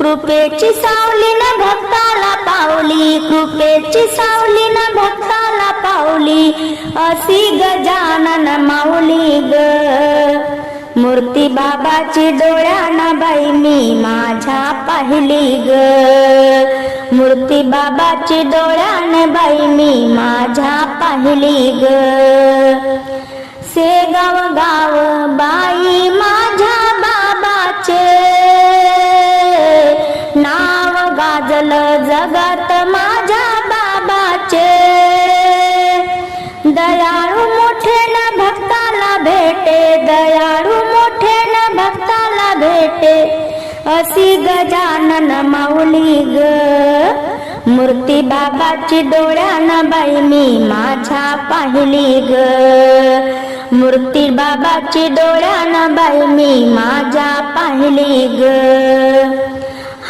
कृपेची सावली न भक्ताला पावली कृपेची सावली न भक्ताला पावली असी गजानन माऊली ग. मूर्ती बाबाची डोळ्याना बाई मी माझ्या पाहिली ग. मूर्ती बाबाची डोळ्याने बाई मी माझ्या पाहिली ग. सेगाव गाव बाई माझ्या बाबाचे गाजल जगत माझ्या बाबाचे. दयाळू मोठे न भक्ताला भेटे दयाळू मोठे न भक्ताला भेटे. असी गजानन माऊली ग. मूर्ती बाबाची डोळ्यानं बाई मी माझ्या पाहिली ग. मूर्ती बाबाची डोळ्यानं बाई मी माझ्या पाहिली ग.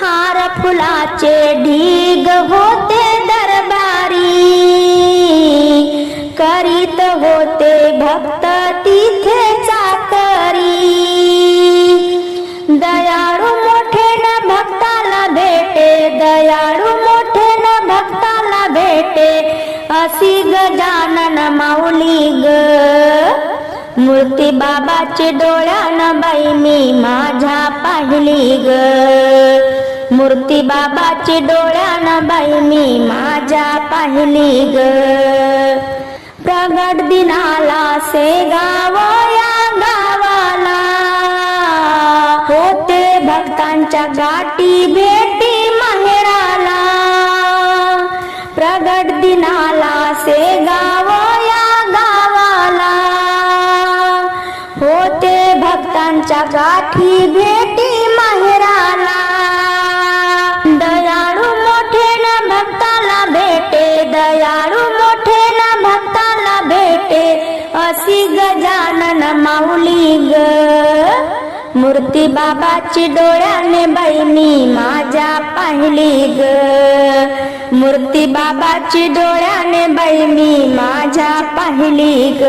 हार फुलाचे ढीग होते दरबारी. करीत होते भक्त तिथे चाकरी. दयाळू मोठे न भक्ताला भेटे दयाळू मोठे न भक्ताला भेटे. अशी गजानन माऊली ग. मूर्ती बाबाचे डोळ्यानं बाई मी माझ्या पाहिली ग. मूर्ती बाबाची डोळ्यानं बाई मी माझ्या पाहिली ग. प्रगट दिनाला से गाव या गावाला. होते भक्तांच्या गाठी भेटी माहेराला प्रगट दिनाला से गाव या गावाला. होते भक्तांच्या गाठी भेटी मूर्ती बाबाची डोळ्याने बहिणी माझ्या पाहिली ग. मूर्ती बाबाची डोळ्याने बहिणी माझ्या पाहिली ग.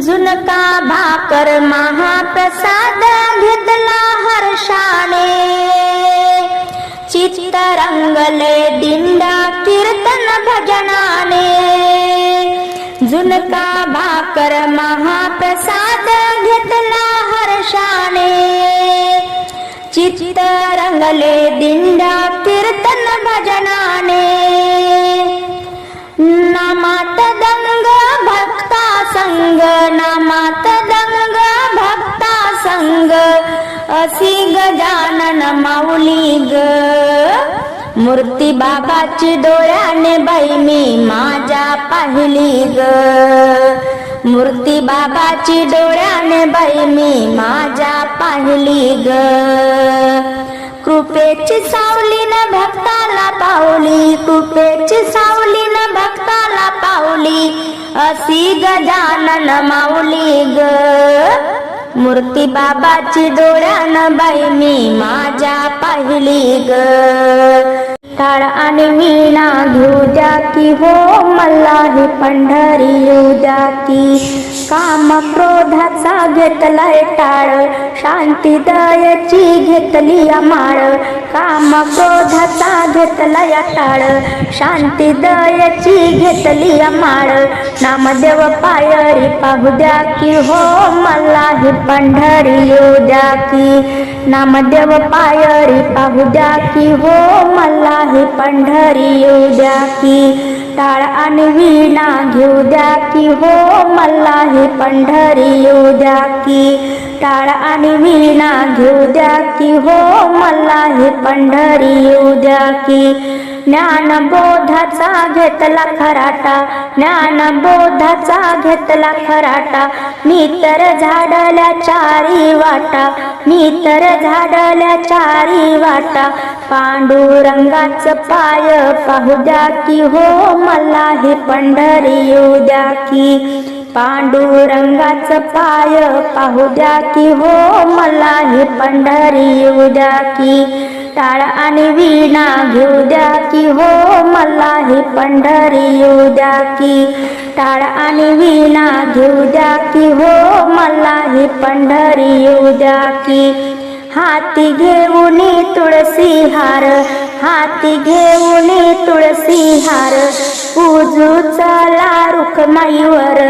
जुनका भाकर महाप्रसाद घेतला हर्षाने. चित्त रंगले दिंडा कीर्तन भजनाने. जुनका भाकर महाप्रसाद घेतला हर्षाने चित्त रंगले दिंडा कीर्तन भजनाने. नामात दंग भक्ता संग नामात दंग भक्ता संग. असी गजानन माऊली ग. मूर्ती बाबाची डोळ्याने बाई मी माझ्या पाहिली ग. मूर्ती बाबाची डोळ्याने बाई मी माझ्या पाहिली ग. कृपेची सावली न भक्ताला पावली कृपेची सावली न भक्ताला पावली अशी गजानन माऊली ग. मूर्ती बाबाची डोळ्यानं बाई मी माझ्या पाहिली ग. टाळ आणि मीना घेऊ द्या की हो मला हे पंढरी येऊ द्या की काम क्रोधाचा घेतलाय टाळ. शांती दयाची घेतली माळ काम क्रोधाचा घेतलाय टाळ. शांती दयाची घेतली माळ नामदेव पायरी पाहू द्या की हो मला ही पंढरी येऊ द्या की. नामदेव पायरी पाहू द्या की हो मला ही पंढरी येऊ द्या की. टाळ आणि वीणा घेऊ द्या की हो मला हे पंढरी येऊ द्या की. टाळ आणि वीणा घेऊ द्या की हो मला हे पंढरी येऊ द्या की. ज्ञानबोधाचा घेतला खराटा ज्ञानबोधाचा घेतला खराटा. मी तर झाडल्या चारी वाटा मी तर झाडल्या चारी वाटा. पांडुरंगाच पाय पाहू द्या की हो मला हे पंढरी येऊ द्या की. पांडुरंगाच पाय पाहू द्या की हो मला हे पंढरी येऊ द्या की. टाळ आणि वीणा घेऊ द्या की हो मला हे पंढरी येऊ द्या की. टाळ आणि वीणा घेऊ द्या की हो मला हे पंढरी येऊ द्या की. हाती घेऊन तुळसी हार हाती घेऊन तुळसी हार. पूजू चला रुखमाईवर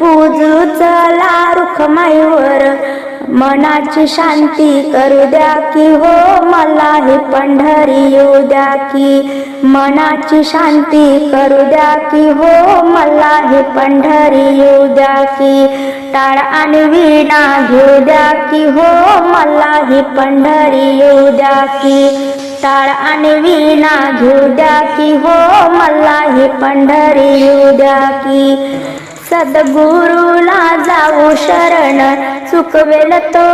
पूजू चला रुखमाईवर. मनाची शांती करू द्या की हो मला हे पंढरी येऊ द्या की. मनाची शांती करू द्या की हो मला हे पंढरी येऊ द्या की. टाळ आणि विणा घेऊ द्या की हो मला हे पंढरी येऊ द्या की. टाळ आणि विणा घेऊ द्या की हो मला हे पंढरी येऊ द्या की. सद्गुरुला जाऊ शरण. चुकवेल तो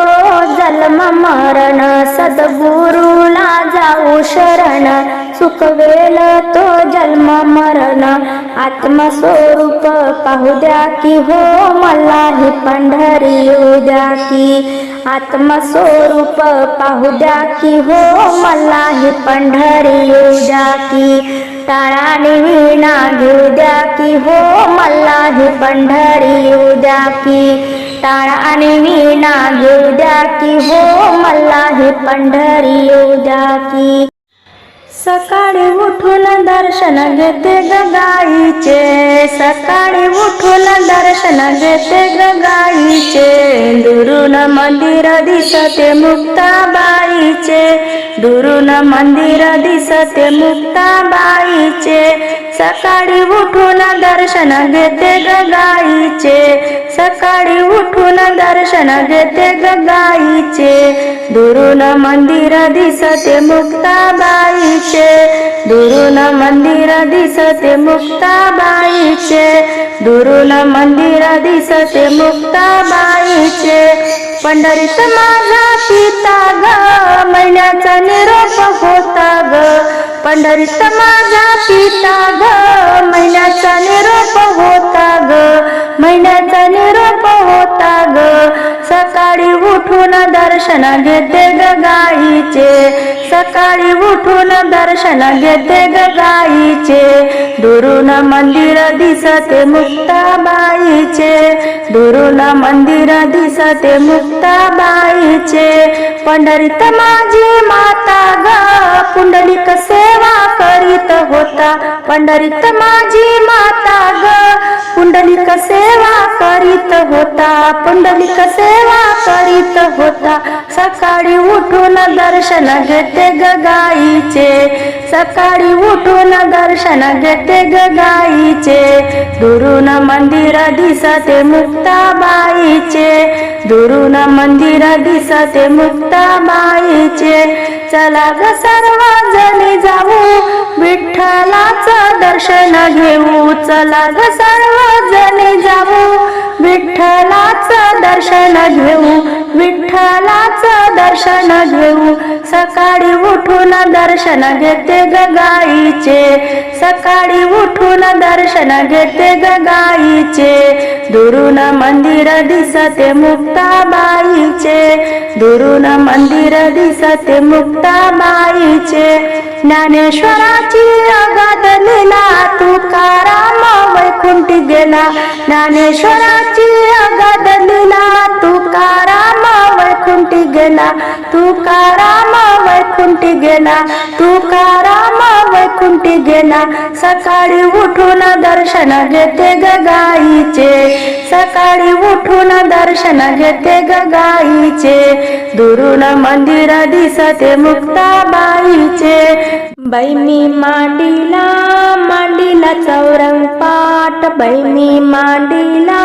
जन्म मरण. सद्गुरुला जाऊ शरण. चुकवेल तो जन्म मरण. आत्मस्वरूप पाहू द्या की हो मला ही पंढरी येऊ द्या की. आत्मस्वरूप पाहू द्या की हो मला ही पंढरी येऊ द्या की. टाळाने विणा घेऊ द्या की हो मला हे पंढरी येऊ द्या की. टाळ आणि विणा घेऊ द्या की हो मला हे पंढरी येऊ द्या की. सकाळी उठून दर्शन घेते गाईचे. सकाळी उठून दर्शन घेते गाईचे. दुरून मंदिर दिसते मुक्ताबाईचे. दुरून मंदिर दिसते मुक्ताबाईचे. सकाळी उठून दर्शन घेते ग गाईचे. सकाळी उठून दर्शन घेते गाईचे. दुरून मंदिर दिसते मुक्ताबाईचे. दुरून मंदिर दिसते मुक्ताबाईचे. दुरून मंदिर दिसते मुक्ताबाईचे. पंढरीत माझा पिता ग महिन्याचा निरोप होता ग. पंढरीत माझा पिता ग महिन्याचा निरोप होता ग. महिन्याचा निरोप होता ग. सकाळी उठून दर्शन घेते ग गाईचे सकाळी उठून दर्शन घेते ग गाईचे दुरून मंदिर दिसते मुक्ताबाईचे. दुरून मंदिर दिसते मुक्ताबाईचे. पंढरीत माझी माता ग पुंडलिक सेवा करीत होता. पंढरीत माझी माता ग पुंडलिक सेवा करीत होता. पुंडलिक सेवा करीत होता. सकाळी उठून दर्शन घेते ग गाईचे. सकाळी उठून दर्शन घेते ग गाईचे. दुरून मंदिर दिसते मुक्ताबाईचे. दुरून मंदिर दिसते मुक्ताबाईचे. चला ग सर्वजणी जाऊ. विठ्ठलाचं दर्शन घेऊ. चला ग सर्वजणी जाऊ. विठ्ठलाचं दर्शन घेऊ. विठ्ठलाचं दर्शन घेऊ. सकाळी उठून दर्शन घेते ग गाईचे. सकाळी उठून दर्शन घेते ग गाईचे. दुरून मंदिर दिसते मुक्ताबाईचे. दुरून मंदिर दिसते मुक्ताबाईचे ज्ञानेश्वराची अगाध लीला तुकाराम वैकुंठ गेला. ज्ञानेश्वराची अगाध लीला तुकाराम वैकुंठ गेला. तुकाराम वैकुंठ गेला तुकाराम वैकुंठ गेला. सकाळी उठून दर्शन घेते गाईचे. सकाळी उठून दर्शन घेते गाईचे. दुरून मंदिर दिसते मुक्ताबाईचे. बैमी मांडीला मांडीला चौरंग पाठ बैमी मांडीला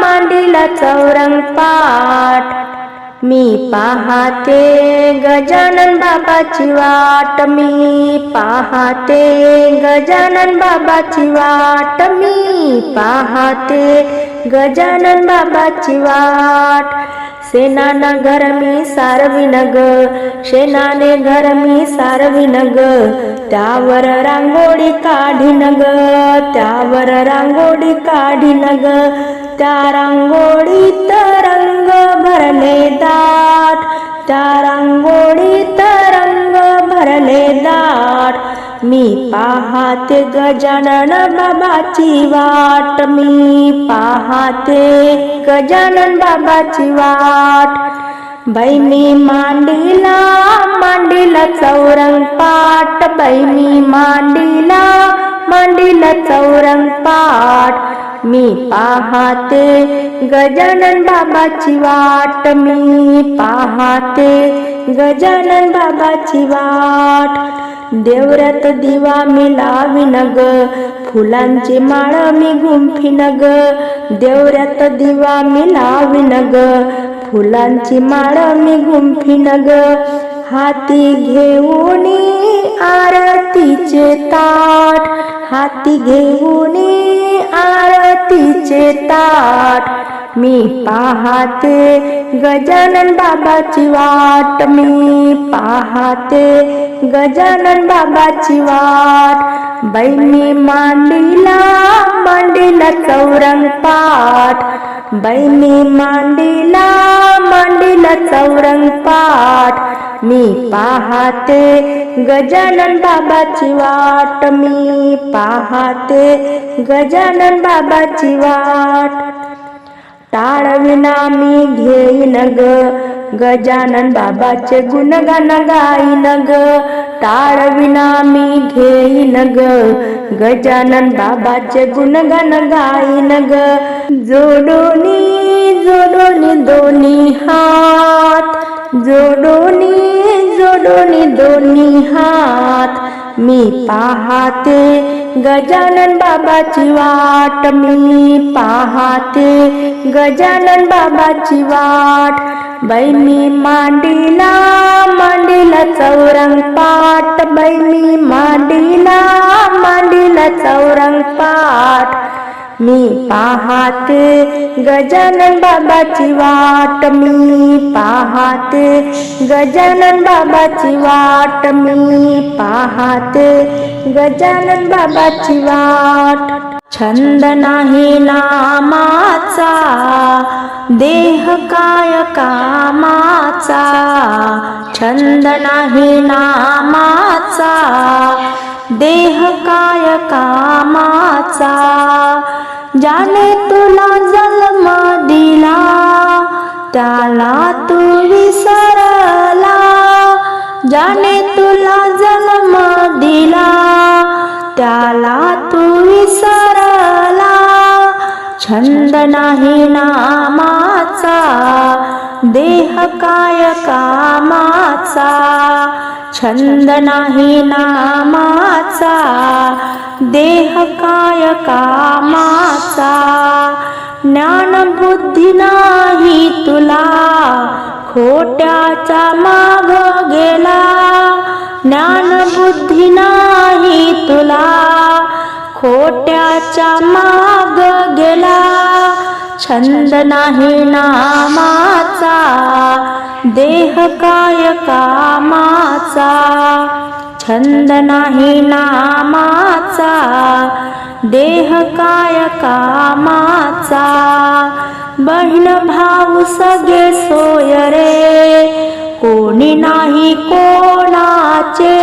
मांडीला चौरंग पाठ मी पाहते गजानन बाबाची वाट. मी पाहते गजानन बाबाची वाट. मी पाहते गजानन बाबाची वाट. सेनानं घर मी सारविन ग. शेणाने घर मी सारविन ग. त्यावर रांगोळी काढीन ग. त्यावर रांगोळी काढीन ग. त्या रांगोळीत रंग भरले दाट. त्या रांगोळीत रंग भरले दाट. मी पाहाते गजानन बाबाची वाट. मी पाहाते गजानन बाबाची वाट. बहिणी मी मांडीला मांडीला चौरंग पाट बाई मी मांडीला मांडीला चौरंग पाठ. मी पाहाते गजानन बाबाची वाट. मी पाहाते गजानन बाबाची वाट. देवऱ्यात दिवा मी लावीन ग फुलांची माळ मी गुंफीन ग देवऱ्यात दिवा मी लावीन ग फुलांची माळ मी गुंफीन ग हाती घेऊन आरतीचे ताट हाती घेऊन आरतीचे ताट मी पाहते गजानन बाबाची वाट. मी पाहते गजानन बाबाची वाट. बाई मांडीला मांडीला चौरंग पाठ. बैनी मांडीला मांडीला चौरंग पाठ. मी पाहते गजानन बाबाची वाट. मी पाहते गजानन बाबाची वाट. टाळविना मी घेईन ग. गजानन बाबाचे गुणगान गाईन ग. टाळविना मी घेईन ग. गजानन बाबाचे गुणगान गाईन ग. जोडोनी जोडोनी दोन्ही हात. जोडोनी जोडोनी दोन्ही हात. मी पाहाते गजानन बाबाची वाट मी पाहाते गजानन बाबाची वाट. बैनी मांडीला मांडीला चौरंग पाट बैनी मांडीला मांडीला चौरंग पाट मी पाहात गजानन बाबाची वाट मी पाहात गजानन बाबाची वाट मी पाहात गजानन बाबाची वाट. छंद नाही नामाचा देह काय कामाचा. छंद नाही नामाचा देह काय कामाचा. ज्याने तुला जन्म दिला त्याला तू विसरला ज्याने तुला जन्म दिला त्याला तू विसरला छंद नाही नामाचा देह काय कामाचा. छंद नाही नामाचा देह काय कामाचा? ज्ञान बुद्धी नाही तुला. खोट्याचा माग गेला. ज्ञान बुद्धी नाही तुला. खोट्याच्या माग गेला. छंद नाही नामाचा. देह काय कामाचा? छंद नाही नामाचा देह काय कामाचा? बहीण भाऊ सगळे सोय रे कोणी नाही कोणाचे?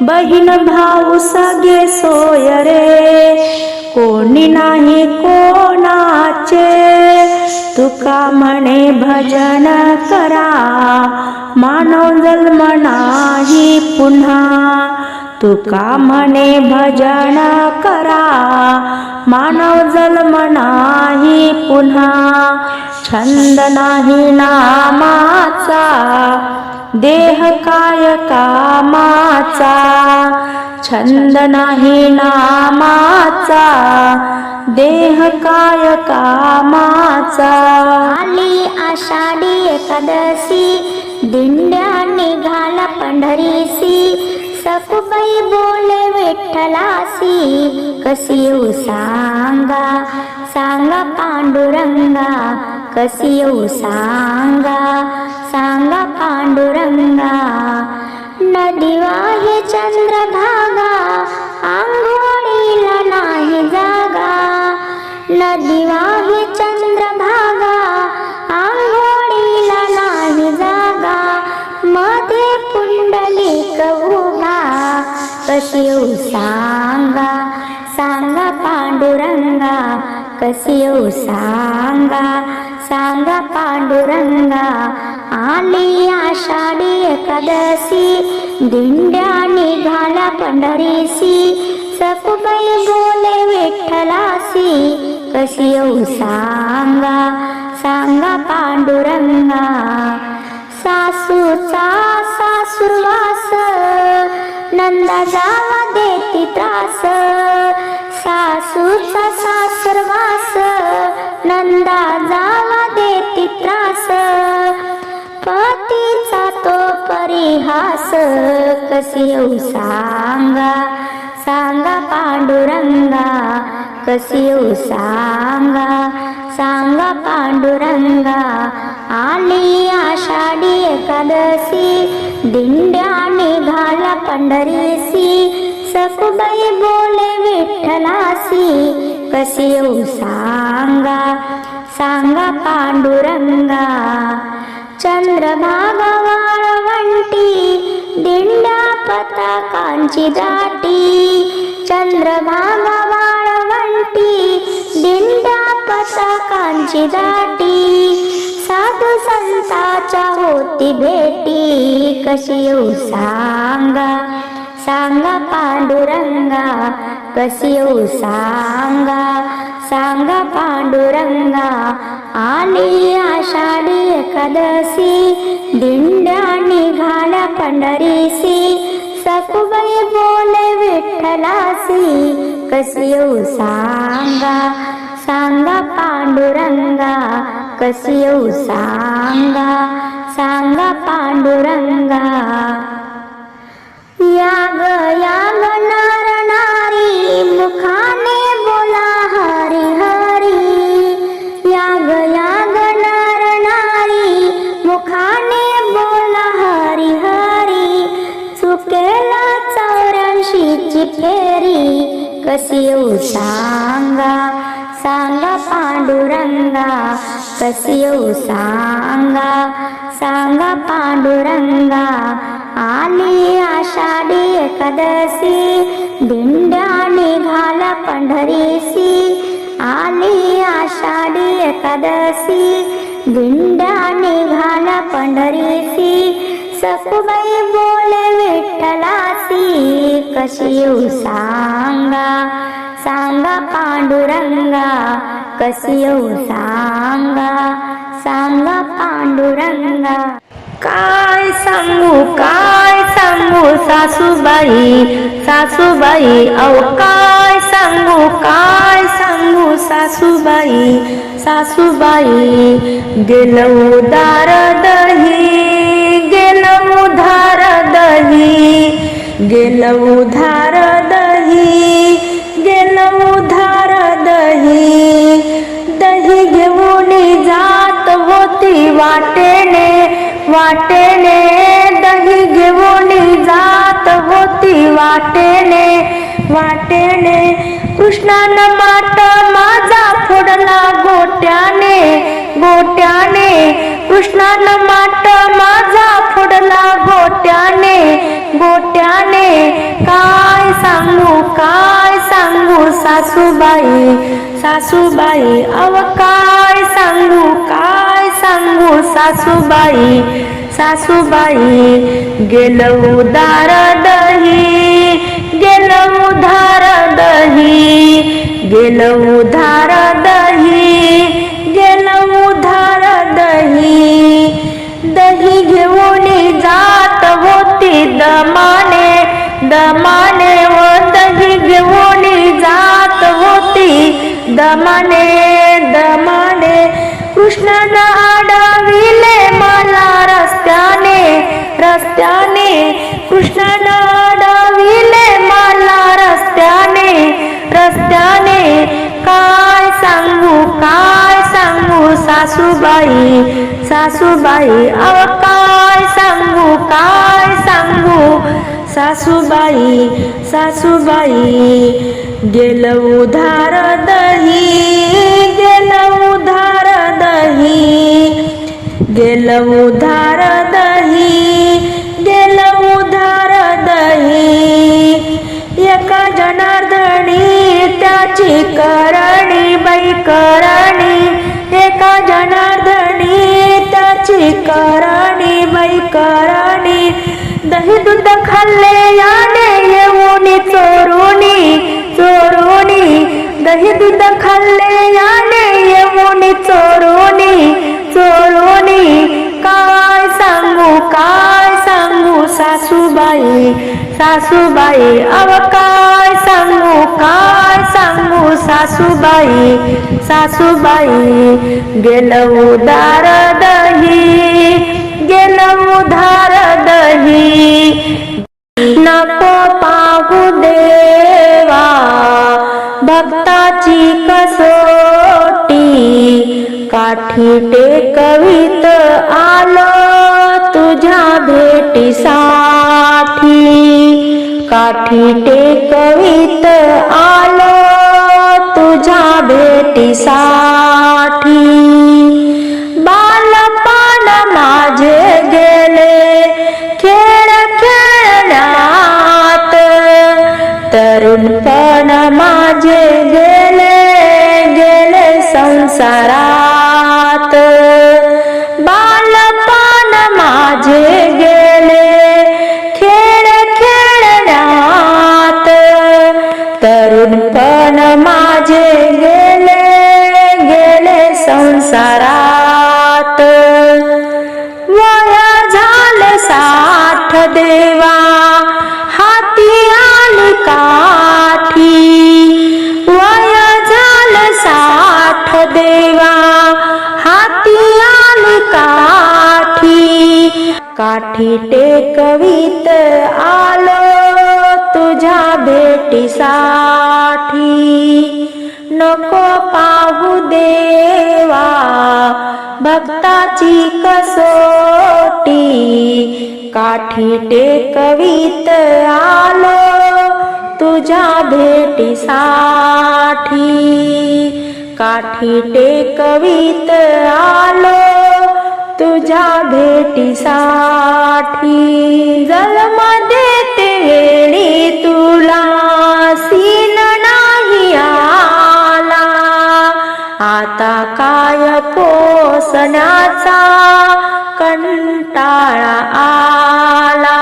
बहीण भाऊ सगळे सोय रे कोणी नाही कोणाचे? तुका म्हणे भजन करा मानव जन्म नाही पुन्हा. तुका म्हणे भजन करा. मानव जन्म नाही पुन्हा. छंद नाही नामाचा. देह काय कामाचा. छंद नाही नामाचा. देह काय कामाचा. आली आषाढी एकादशी. दिंड्या निघाला पंढरीसी. सकुबाई बोले विठ्ठलासी कशी येऊ सांगा? सांगा पांडुरंगा कशी येऊ सांगा? सांगा पांडुरंगा. नदी वाहे चंद्रभागा आंघोळीला नाही जागा. नदी वाहे कशी येऊ सांगा सांगा पांडुरंगा कशी येऊ सांगा सांगा पांडुरंगा आली आषाढी एकादशी दिंड्या निघाला पंढरीसी सकुबाई बोले विठ्ठलासी कशी येऊ सांगा सांगा पांडुरंगा सासूचा सासुरवास नंदा जावा देती त्रास सासूचा सासरवास नंदा जावा देती त्रास. पतीचा तो परिहास कशी येऊ सांगा? सांगा पांडुरंगा कशी येऊ सांगा? सांगा पांडुरंगा आली आषाढी एकादशी दिंड्या निघाला पंढरीसी सखुबाई बोले विठ्ठलासी कसे येऊ सांगा सांगा पांडुरंगा. चंद्रभागा वाळवंटी दिंड्या पताकांची दाटी चंद्रभागा पताकांची दाटी साधू संताच्या होती भेटी. कशी येऊ सांगा सांगा पांडुरंगा कशी येऊ सांगा सांगा पांडुरंगा. आली आषाढी एकादशी दिंड्या निघाल्या पंढरीसी सकुबाई बोले विठ्ठलासी कशी येऊ सांगा सांगा पांडुरंगा कशी येऊ सांगा? सांगा पांडुरंगा. याग याग नर नारी मुखाने बोला हरी हरी. याग याग नर नारी मुखाने बोला हरी हरी. चुकेला चौऱ्याऐंशीची फेरी कशी येऊ सांगा? पांडुरंगा कशी येऊ सांगा सांगा पांडुरंगा आली आषाढी एकादशी दिंड्या निघाला पंढरीसी आली आषाढी एकादशी दिंड्या निघाला पंढरीसी सकुबाई बोले विठ्ठलासी कशी येऊ सांगा सांगा पांडुरंगा कसी येऊ सांगा? सांगा पांडुरंगा. काय सांगू काय सांगू सासूबाई? सासूबाई अहो काय सांगू काय सांगू सासूबाई? सासूबाई गेलो दार दही गेलो धार दही गेलो धार दही. वाटेने वाटेने दही घेऊन जात होती. वाटेने वाटेने कृष्णान माट माझा फोडला गोट्याने गोट्याने. कृष्णान माट माझा फोडला गोट्याने गोट्याने. काय सांगू काय सांगू सासूबाई सासूबाई अव काय सांगू काय सांगू सासूबाई सासूबाई गेलो उदार दही गेलो उधार दही गेलो उधार दही गेलऊ उधार दही. दही घेऊन जात होती दमाने दमाने व दही घेऊन जात होती दमाने दमाने. कृष्णानं रस्त्याने कृष्ण डाविले मला रस्त्याने. रस्त्याने काय सांगू काय सांगू सासूबाई? सासूबाई अव काय सांगू काय सांगू? सासूबाई सासूबाई गेल उधार दही गेल उधार दही गेल उधार कराणी एका जनार्दनी त्याची करणी करणी दही दूध खाल्ले याने येऊनी चोरुनी चोरुणी दही दूध खाल्ले सासूबाई सासूबाई अव काय सांगू काय सांगू सासूबाई? सासूबाई गेलं उदार दही गेलं उधार दही. नको पाहू देवा भक्ताची कसोटी काठी टेकवीत आलो. तुझ्या भेटीसाठी काठी टेकवीत आलो. तुझ्या भेटीसाठी बालपण माझे गेले. खेळ खेळण्यात तरुणपण माझे गेले. गेले संसारात. काठी टेकवीत आलो तुझ्या भेटीसाठी नको पाहू देवा भक्ताची कसोटी. काठी टेकवीत आलो तुझ्या भेटीसाठी काठी टेकवीत आलो तुझ्या भेटीसाठी जन्म देते वेळी तुला सीन नाही आला. आता काय पोसण्याचा कंटाळा आला.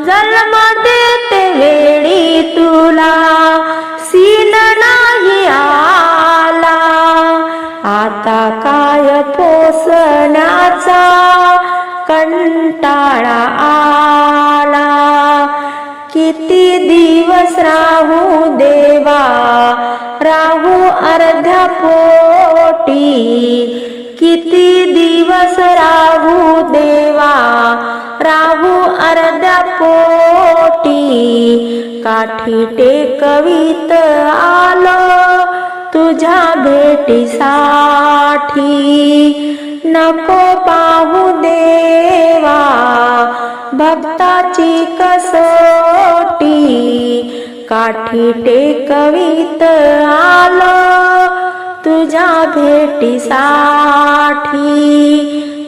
जन्म देते वेळी तुला पोसण्याचा कंटाळा आला. किती दिवस राहू देवा? राहू अर्ध्या पोटी. किती दिवस राहू देवा? राहू अर्ध्या पोटी. काठी टेकवीत आलो तुझ्या भेटीसाठी. नको पाहू देवा. भक्ताची कसोटी. काठी टेकवीत आलो. तुझ्या भेटीसाठी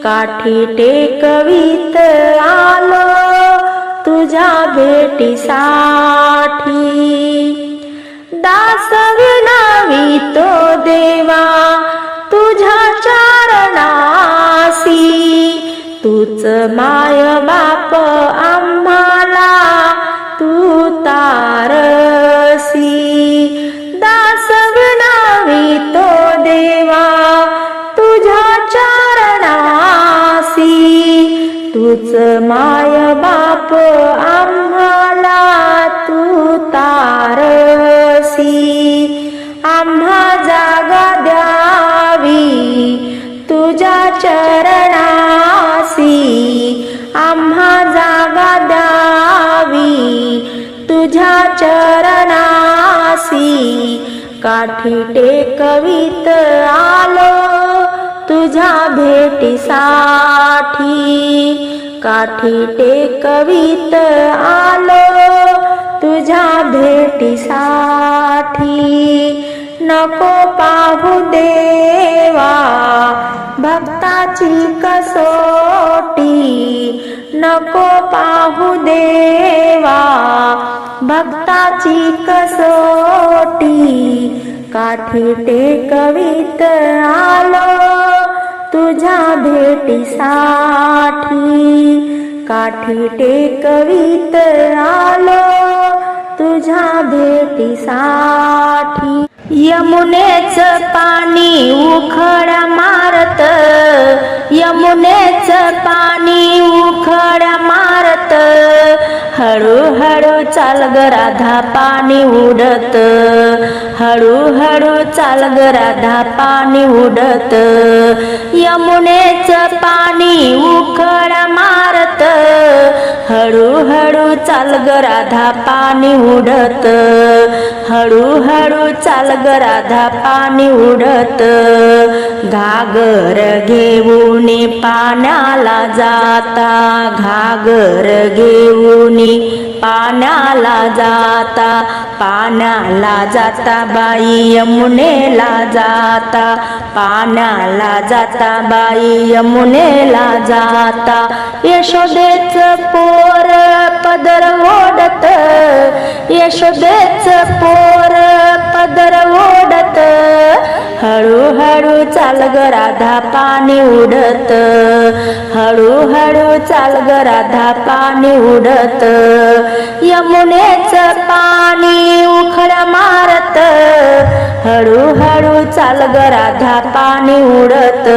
काठी टेकवीत आलो. तुझ्या भेटीसाठी. दास विनावी तो देवा. तुझ्या चरणासी तूच माय बाप आम्हाला तू तारसी. दास विनावी तो देवा तुझ्या चरणासी तूच माय बाप आम्हा जागा द्यावी. तुझ्या चरणासी काठी टेकवीत आलो. तुझ्या भेटीसाठी काठी टेकवीत आलो. तुझ्या भेटीसाठी नको पाहू देवा. भक्ताची कसोटी नको पाहू देवा. भक्ताची कसोटी काठी टेकवीत आलो. तुझ्या भेटीसाठी काठी टेकवीत आलो. तुझ्या भेटीसाठी यमुनेच पाणी उखड मारत यमुनेच पाणी उखड मारत हळूहळू चाल ग राधा पाणी उडत. हळूहळू चाल ग राधा पाणी उडत. यमुनेच पाणी उखड मारत. हळूहळू चाल ग राधा पाणी उडत. हळूहळू चाल ग राधा पाणी उडत. घागर घेऊन पाण्याला जाता घागर घेऊन पाण्याला जाता पाण्याला जाता बाई यमुनेला जाता पाण्याला जाता बाई यमुनेला जाता. यशोदेच पोर पदर ओढत यशोदेच पोर पदर ओढत हळूहळू चाल ग राधा पाणी उडत. हळूहळू चाल ग राधा पाणी उडत. यमुनेच पाणी उखळ मारत. हळूहळू चाल ग राधा पाणी उडत.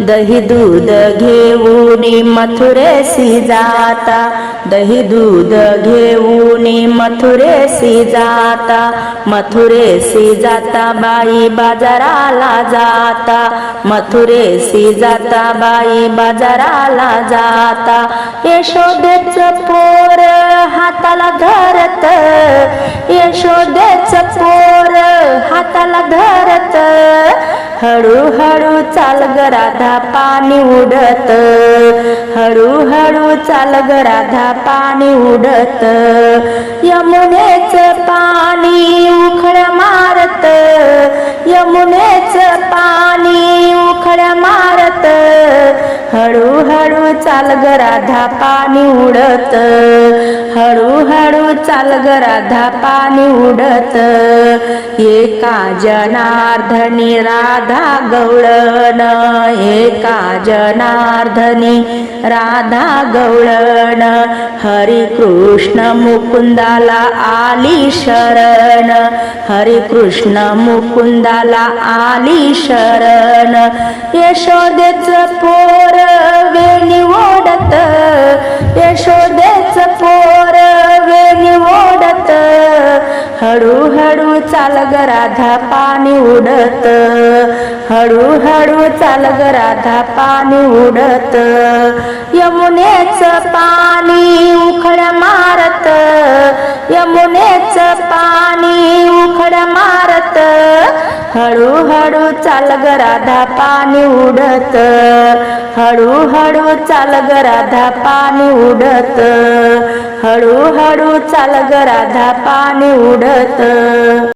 दही दूध घेऊन मथुरेसी जाता. दही दूध घेऊन मथुरेसी जाता. मथुरेसी जाता बाई बाजाराला जाता. मथुरेसी जाता बाई बाजाराला जाता. यशोदेच पोर हाताला धरत. यशोदेच पोर हाताला धरत. हळूहळू चाल ग राधा पाणी उडत. हळूहळू चाल ग राधा पाणी उडत. यमुनेच पाणी उखळ मारत. यमुनेच पाणी उखड्या मारत हळूहळू चाल ग राधा पाणी उडत हळूहळू चाल ग राधा पाणी उडत. एका जनार्धनी राधा गवळण एका जनार्धनी राधा गवळण हरी कृष्ण मुकुंदाला आली शरण हरी कृष्ण मुकुंद मुकुंदाला आली शरण. यशोदेच पोर वेणी ओढत. यशोदेच पोर वेणी ओढत. हळूहळू चाल ग राधा पाणी उडत. हळूहळू चाल ग राधा पाणी उडत. यमुनेच पाणी उखड मारत. यमुनेच पाणी उखड मारत. हळूहळू चाल ग राधा पाणी उडत. हळूहळू चाल ग राधा पाणी उडत. हळूहळू चाल ग राधा पाणी उडत.